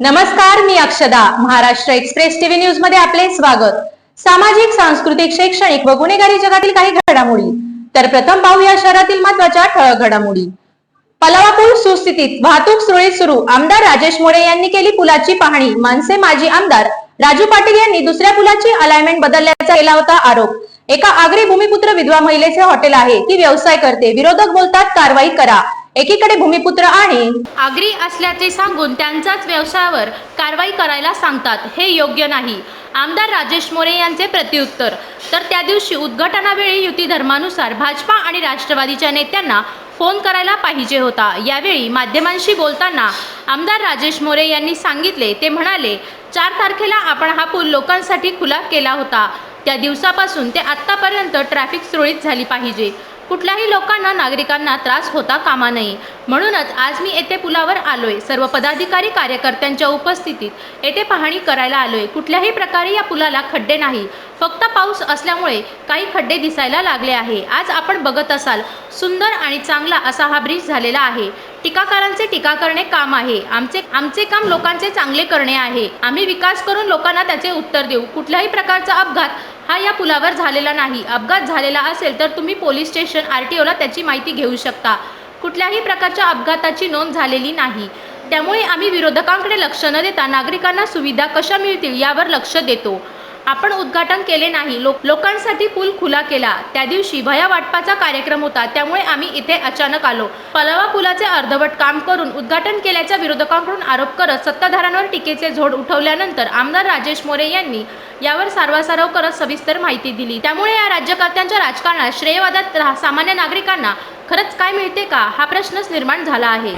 नमस्कार मी अक्षदा. Maharashtra express TV न्यूजमध्ये आपले स्वागत. सामाजिक सांस्कृतिक शैक्षणिक व गुन्हेगारी जगातील काही घडामोडी. तर प्रथम पाहूया शहरातील महत्त्वाच्या ठळक घडामोडी. पलावापूर सुस्थितीत वाहतूक सुरळीत सुरू. आमदार राजेश मोरे यांनी केली पुलाची पाहणी. मनसे माजी आमदार राजू पाटील यांनी दुसऱ्या पुलाची अलाइनमेंट बदलल्याचा केला होता आरोप. एका आगरी भूमिपुत्र विधवा महिलेचे हॉटेल आहे. ती व्यवसाय करते. विरोधक बोलतात कारवाई करा. एकीकडे भूमिपुत्र आणि आगरी असल्याचे सांगून त्यांच्याच व्यवसायावर कारवाई करायला सांगतात हे योग्य नाही. आमदार राजेश मोरे यांचे प्रत्युत्तर तर त्या दिवशी उद्घाटनावेळी युती धर्मानुसार भाजपा आणि राष्ट्रवादीच्या नेत्यांना फोन करायला पाहिजे होता. यावेळी माध्यमांशी बोलताना आमदार राजेश मोरे यांनी सांगितले ते म्हणाले चार तारखेला आपण हा पूल लोकांसाठी खुला केला होता. त्या दिवसापासून ते आत्तापर्यंत ट्रॅफिक सुरळीत झाली पाहिजे. कुठल्याही लोकांना नागरिकांना त्रास होता कामा नये. म्हणूनच आज मी येथे पुलावर आलोय. सर्व पदाधिकारी कार्यकर्त्यांच्या उपस्थितीत येथे पाहणी करायला आलोय. कुठल्याही प्रकारे या पुलाला खड्डे नाही. फक्त पाऊस असल्यामुळे काही खड्डे दिसायला लागले आहे. आज आपण बघत असाल सुंदर आणि चांगला असा हा ब्रिज झालेला आहे. टीकाकारांचे टीका करणे काम आहे. आमचे आमचे काम लोकांचे चांगले करणे आहे. आम्ही विकास करून लोकांना त्याचे उत्तर देऊ. कुठल्याही प्रकारचा अपघात हा या पुलावर झालेला नाही. अपघात झालेला असेल तर तुम्ही पोलीस स्टेशन आर टी ओला त्याची माहिती घेऊ शकता. कुठल्याही प्रकारच्या अपघाताची नोंद झालेली नाही. त्यामुळे आम्ही विरोधकांकडे लक्ष न देता नागरिकांना सुविधा कशा मिळतील यावर लक्ष देतो. आपण उद्घाटन केले नाही. लोक लोकांसाठी पूल खुला केला. त्या दिवशी भया वाटपाचा कार्यक्रम होता. त्यामुळे आम्ही इथे अचानक आलो. पलावा पुलाचे अर्धवट काम करून उद्घाटन केल्याच्या विरोधकांकडून आरोप करत सत्ताधाऱ्यांवर टीकेचे झोड उठवल्यानंतर आमदार राजेश मोरे यांनी यावर सारवासारव करत सविस्तर माहिती दिली. त्यामुळे या राज्यकर्त्यांच्या राजकारणात श्रेयवादात सामान्य नागरिकांना खरंच काय मिळते का? हा प्रश्नच निर्माण झाला आहे.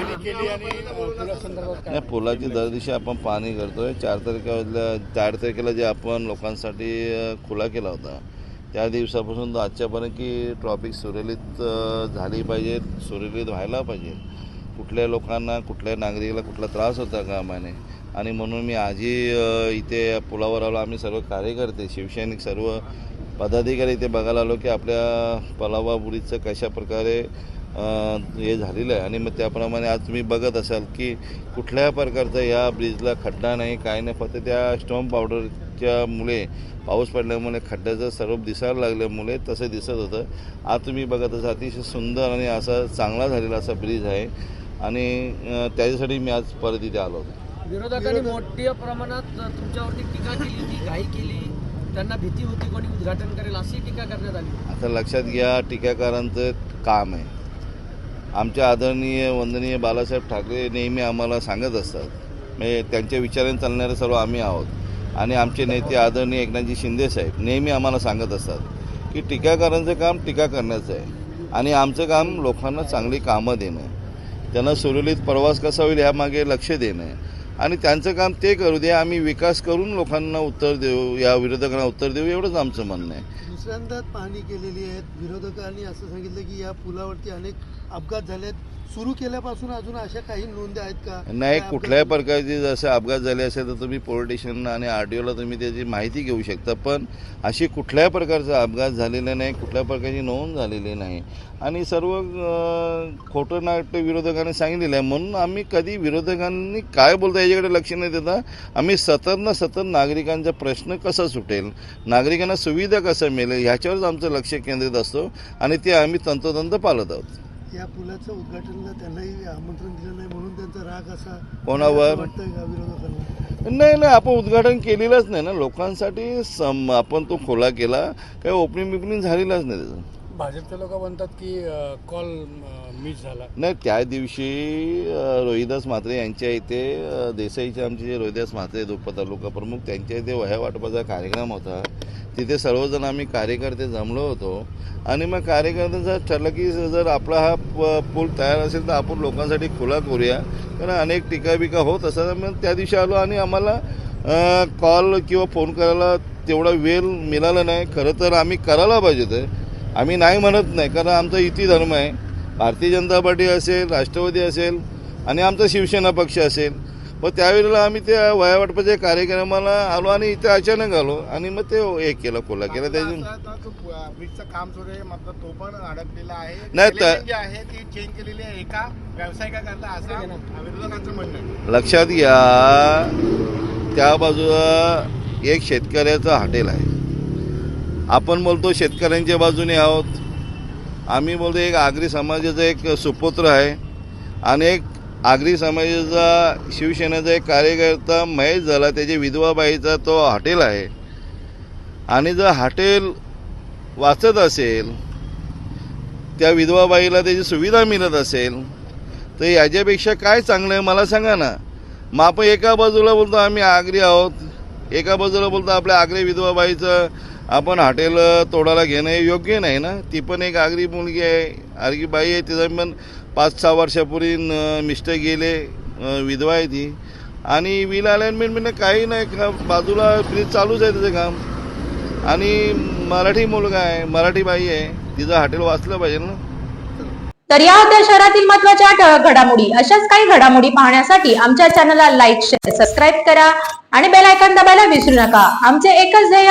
नाही पुलाची दर दिवशी आपण पाहणी करतोय. चार तारखेला चार तारखेला जे आपण लोकांसाठी खुला केला होता त्या दिवसापासून तर आजच्यापर्यंत की ट्रॉफिक सुरळीत झाली पाहिजे सुरळीत व्हायला पाहिजे. कुठल्या लोकांना कुठल्या नागरिकाला कुठला त्रास होता कामाने? आणि म्हणून मी आजही इथे पुलावर आलो आम्ही सर्व कार्यकर्ते शिवसैनिक सर्व पदाधिकारी इथे बघायला आलो की आपल्या पलावाबुरीचं कशा प्रकारे हे झालेलं आहे. आणि मग त्याप्रमाणे आज तुम्ही बघत असाल की कुठल्या प्रकारचा या ब्रिजला खड्डा नाही काय नाही फक्त त्या स्टॉम पावडरच्या मुळे पाऊस पडल्यामुळे खड्ड्याचं स्वरूप दिसायला लागल्यामुळे तसं दिसत होतं. आज तुम्ही बघत असाल अतिशय सुंदर आणि असा चांगला झालेला असा ब्रिज आहे. आणि त्याच्यासाठी मी आज परत इथे आलो होतो. विरोधकांनी मोठ्या प्रमाणात तुमच्यावरती टीका केली ती घाई केली. त्यांना भीती होती कोणी उद्घाटन करेल अशी टीका करण्यात आली. आता लक्षात घ्या टीकाकारांचं काम आहे. आमच्या आदरणीय वंदनीय बाळासाहेब ठाकरे नेहमी आम्हाला सांगत असतात. म्हणजे त्यांच्या विचाराने चालणारे सर्व आम्ही आहोत. आणि आमचे नेते आदरणीय एकनाथजी शिंदे साहेब नेहमी आम्हाला सांगत असतात की टीकाकारांचं काम टीका करण्याचं आहे. आणि आमचं काम लोकांना चांगली कामं देणं त्यांना सुरळीत प्रवास कसा होईल ह्यामागे लक्ष देणं आणि त्यांचं काम ते करू दे आम्ही विकास करून लोकांना उत्तर देऊ या विरोधकांना उत्तर देऊ एवढंच आमचं म्हणणं आहे. दुसऱ्यांदाच पाहणी केलेली आहे विरोधकांनी असं सांगितलं की या पुलावरती अनेक अपघात झाले आहेत सुरू केल्यापासून अजून अशा काही नोंदी आहेत का? नाही कुठल्याही प्रकारचे जसे अपघात झाले असेल तर तुम्ही पोलीस स्टेशन आणि आर टी ओला तुम्ही त्याची माहिती घेऊ शकता. पण अशी कुठल्याही प्रकारचा अपघात झालेला नाही कुठल्या प्रकारची नोंद झालेली नाही. आणि सर्व खोटं नाट्य विरोधकांनी सांगितलेलं आहे. म्हणून आम्ही कधी विरोधकांनी काय बोलता याच्याकडे लक्ष नाही देता. आम्ही सतत ना सतत नागरिकांचा प्रश्न कसा सुटेल नागरिकांना सुविधा कसं मिळेल ह्याच्यावरच आमचं लक्ष केंद्रित असतो आणि ते आम्ही तंतोतंत पाळत आहोत. या पुलाचं उद्घाटनला त्यांनाही आमंत्रण दिलं नाही म्हणून त्यांचा राग असा कोणावर? असं वाटतंय का विरोधकांना नाही नाही आपण उद्घाटन केलेलंच नाही ना. लोकांसाठी सम आपण तो खोला केला. काही ओपनिंग बिपनिंग झालेलाच नाही त्याचं. भाजपचे लोक म्हणतात की कॉल मिस झाला. नाही त्या दिवशी अ, रोहिदास म्हात्रे यांच्या इथे अ, देसाईचे आमचे जे रोहिदास म्हात्रे दुप्पा तालुका प्रमुख त्यांच्या इथे वह्या वाटपाचा कार्यक्रम होता. तिथे सर्वजण आम्ही कार्यकर्ते जमलो होतो. आणि मग कार्यकर्त्यांचं ठरलं की जर आपला हा प- पूल तयार असेल तर आपण लोकांसाठी खुला करूया. कारण अनेक टीकाबिका होत असतात. मग त्या दिवशी आलो आणि आम्हाला कॉल किंवा फोन करायला तेवढा वेळ मिळाला नाही. खरं तर आम्ही करायला पाहिजे ते आम्ही नाही म्हणत नाही. कारण आमचा इति धर्म आहे. भारतीय जनता पार्टी असेल राष्ट्रवादी असेल आणि आमचा शिवसेना पक्ष असेल. मग त्यावेळेला आम्ही त्या वयावाटपाच्या कार्यक्रमाला आलो आणि इथे अचानक आलो आणि मग ते हे केलं कोल्हा केलं. त्याच्या आता आता तो प- ब्रिजचं काम सुरू आहे मात्र तो पण अडकलेला आहे. नाही तर- लक्षात घ्या त्या बाजूला एक शेतकऱ्याचं हॉटेल आहे. आपण बोलतो शेतकऱ्यांच्या बाजूने आहोत. आम्ही बोलतो एक आगरी समाजाचा एक सुपुत्र आहे. आणि एक आगरी समाजाचा शिवसेनेचा एक कार्यकर्ता महेश झाला. त्याची विधवाबाईचा तो हॉटेल आहे. आणि जर हॉटेल वाचत असेल त्या विधवाबाईला त्याची सुविधा मिळत असेल तर याच्यापेक्षा काय चांगलं आहे मला सांगा ना. मग आपण एका बाजूला बोलतो आम्ही आगरी आहोत. एका बाजूला बोलतो आपल्या आगरी विधवाबाईचं आपण हॉटेल तोडायला घेणं हे योग्य नाही ना? ती पण एक आगरी मुलगी आहे आगरी बाई आहे तिचा पण पाच सहा वर्षापूर्वी मिस्टर गेले विधवा आहे ती. आणि विल अलाइनमेंट म्हणजे काही नाही का बाजूला ब्रिज चालूच आहे त्याचं काम. आणि मराठी मुलगा आहे मराठी बाई आहे तिचं हॉटेल वाचलं पाहिजे ना? तर या होत्या शहरातील महत्त्वाच्या घडामोडी. अशाच काही घडामोडी पाहण्यासाठी आमच्या चॅनलला लाईक शेअर सबस्क्राईब करा आणि बेल आयकॉन दाबायला विसरू नका. आमचे एकच ध्येय